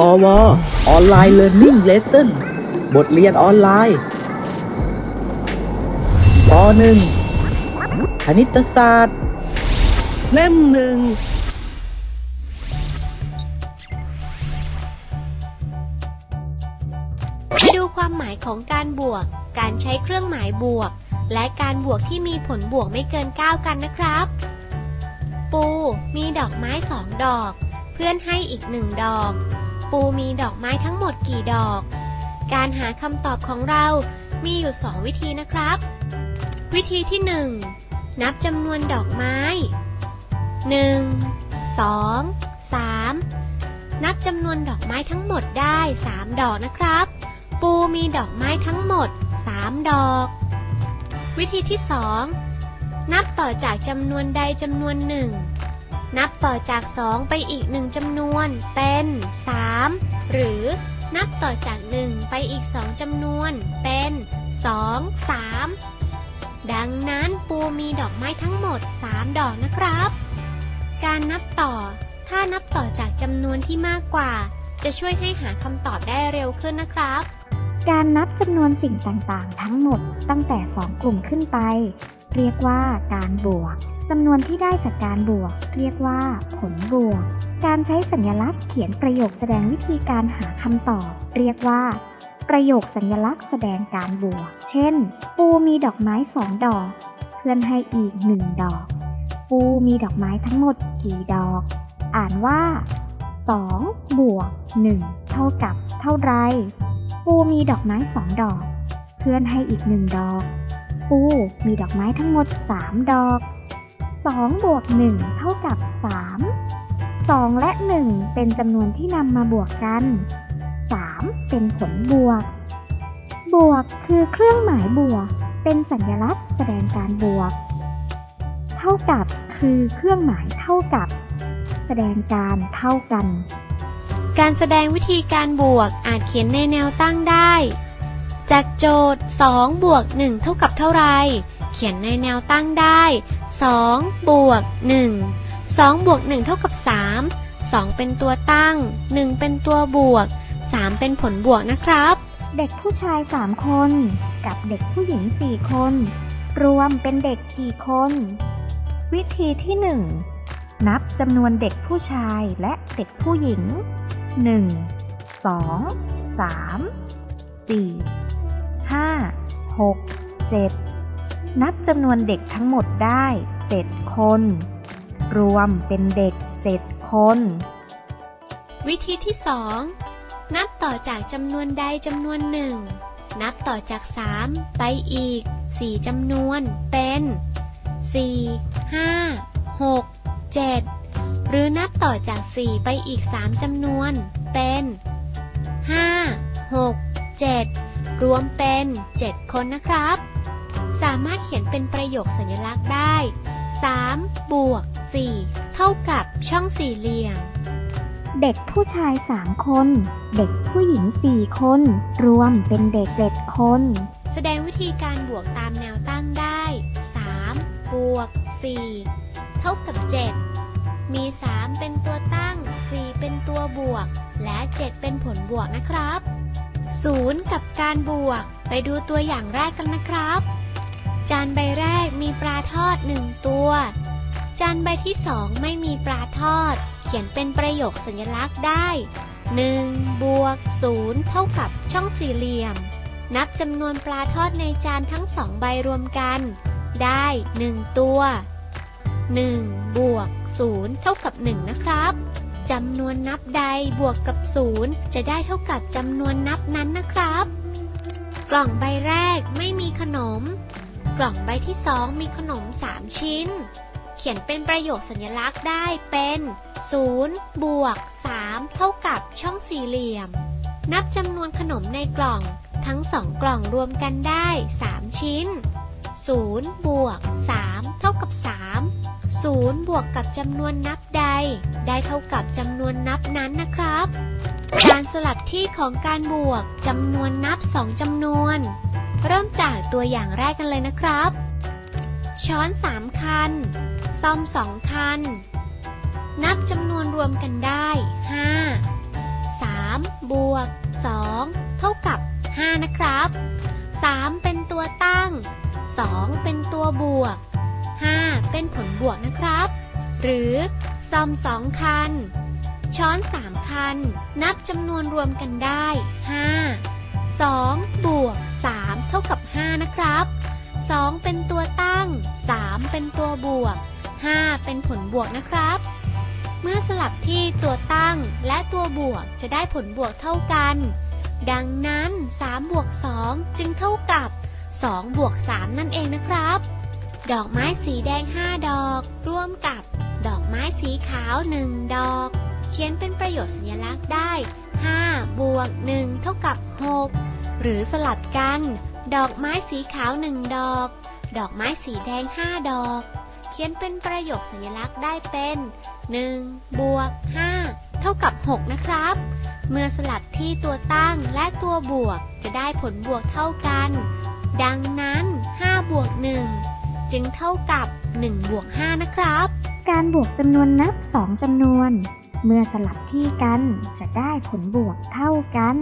พอวออนไลน์เรียนรู้เลสเซ่นบทเรียนออนไลน์ปหนึ่งคณิตศาสตร์ เล่มหนึ่งมาดูความหมายของการบวก การใช้เครื่องหมายบวก และการบวกที่มีผลบวกไม่เกิน 9 กันนะครับ ปู มีดอกไม้สองดอก เพื่อนให้อีกหนึ่งดอก ปูมีดอกไม้ทั้งหมดกี่ดอก การหาคำตอบของเรามีอยู่สองวิธีนะครับ วิธีที่หนึ่งนับจำนวนดอกไม้ 1 2 3 นับจำนวนดอกไม้ทั้งหมดได้ 3 ดอกนะครับ ปูมีดอกไม้ทั้งหมด 3 ดอก วิธีที่ 2 นับต่อจากจำนวนใดจำนวนหนึ่ง นับต่อจาก 2 ไปอีกหนึ่งจำนวนเป็น 3 หรือนับต่อจาก 1 ไปอีก 2จำนวนเป็น 2 3 ดังนั้นปูมีดอกไม้ทั้งหมด 3 ดอกนะครับ การนับต่อ ถ้านับต่อจากจำนวนที่มากกว่า จะช่วยให้หาคำตอบได้เร็วขึ้นนะครับ การนับจำนวนสิ่งต่างๆ ทั้งหมดตั้งแต่ 2 กลุ่มขึ้นไป เรียกว่าการบวกจำนวนที่ได้จากการบวก เรียกว่าผลบวก การใช้สัญลักษณ์เขียนประโยคแสดงวิธีการหาคำตอบ เรียกว่า ประโยคสัญลักษณ์แสดงการบวก เช่น ปูมีดอกไม้สองดอก เพื่อนให้อีกหนึ่งดอก ปูมีดอกไม้ทั้งหมดกี่ดอก อ่านว่า 2 บวก 1 เท่ากับ เท่าไร ปูมีดอกไม้สองดอก เพื่อนให้อีกหนึ่งดอก ปูมีดอกไม้ทั้งหมด 3 ดอก2บวก1เท่ากับ 3 2 และ 1 เป็นจำนวนที่นำมาบวกกัน 3 เป็นผลบวก บวกคือเครื่องหมายบวก เป็นสัญลักษณ์แสดงการบวก เท่ากับคือเครื่องหมายเท่ากับ แสดงการเท่ากัน การแสดงวิธีการบวกอาจเขียนในแนวตั้งได้ จากโจทย์ 2 บวก 1 เท่ากับเท่าไร เขียนในแนวตั้งได้ 2 บวก 1 2บวก1เท่ากับ 3 2 เป็นตัวตั้ง 1 เป็นตัวบวก 3 เป็นผลบวกนะครับ เด็กผู้ชาย 3 คน กับเด็กผู้หญิง 4 คน รวมเป็นเด็กกี่คน วิธีที่ 1 นับจำนวนเด็กผู้ชายและเด็กผู้หญิง 1 2 3 4 5 6 7 นับจำนวนเด็กทั้งหมดได้ 7 คน รวมเป็นเด็ก 7 คน วิธีที่ 2 นับต่อจากจำนวนใดจำนวนหนึ่ง นับต่อจาก 3 ไปอีก 4จำนวนเป็น 4 5 6 7 หรือนับต่อจาก 4 ไปอีก 3จำนวนเป็น 5 6 7 รวมเป็น 7 คนนะครับ สามารถเขียนเป็นประโยคสัญลักษณ์ได้3บวก 4 เท่ากับช่องสี่เหลี่ยม เด็กผู้ชาย 3 คน เด็กผู้หญิง 4 คน รวมเป็นเด็ก 7 คน แสดงวิธีการบวกตามแนวตั้งได้ 3 บวก 4 เท่ากับ 7 มี 3 เป็นตัวตั้ง 4 เป็นตัวบวก และ 7 เป็นผลบวกนะครับ 0 กับการบวก ไปดูตัวอย่างแรกกันนะครับ จานใบแรกมีปลาทอด 1 ตัว จานใบที่2ไม่มีปลาทอด เขียนเป็นประโยคสัญลักษณ์ได้1บวก0เท่ากับช่องสี่เหลี่ยม นับจำนวนปลาทอดในจานทั้งสองใบรวมกัน ได้ 1 ตัว1บวก0เท่ากับ 1 นะครับจำนวนนับใดบวกกับ 0 จะได้เท่ากับจำนวนนับนั้นนะครับ กล่องใบแรกไม่มีขนม กล่องใบที่2มีขนม 3 ชิ้น ขียนเป็นประโยคสัญลักษณ์ได้เป็น0บวก3เท่ากับช่องสี่เหลี่ยม นับจำนวนขนมในกล่องทั้งสองกล่องรวมกันได้ 3 ชิ้น0บวก3เท่ากับ 3 0 บวกกับจำนวนนับใด ได้เท่ากับจำนวนนับนั้นนะครับ การสลับที่ของการบวกจำนวนนับ 2จำนวน เริ่มจากตัวอย่างแรกกันเลยนะครับ ช้อนสามคัน ซ่อมสองคัน นับจำนวนรวมกันได้ห้าสามบวกสองเท่ากับห้านะครับสามเป็นตัวตั้งสองเป็นตัวบวกห้าเป็นผลบวกนะครับ หรือซ่อมสองคัน ช้อนสามคัน นับจำนวนรวมกันได้ห้าสองบวกสามเท่ากับห้านะครับ 2 เป็นตัวตั้ง 3 เป็นตัวบวก 5 เป็นผลบวกนะครับ เมื่อสลับที่ตัวตั้งและตัวบวกจะได้ผลบวกเท่ากัน ดังนั้น 3 บวก 2 จึงเท่ากับ 2 บวก 3 นั่นเองนะครับ ดอกไม้สีแดง 5 ดอก ร่วมกับ ดอกไม้สีขาว 1 ดอก เขียนเป็นประโยชน์สัญลักษณ์ได้ 5 บวก 1 เท่ากับ 6 หรือสลับกัน ดอกไม้สีขาว1ดอก ดอกไม้สีแดง5ดอก เขียนเป็นประโยคสัญลักษณ์ได้เป็น1บวก5เท่ากับ 6 นะครับ เมื่อสลับที่ตัวตั้งและตัวบวกจะได้ผลบวกเท่ากัน ดังนั้น5บวก1จึงเท่ากับ1บวก5นะครับ การบวกจำนวนนับสองจำนวน เมื่อสลับที่กันจะได้ผลบวกเท่ากัน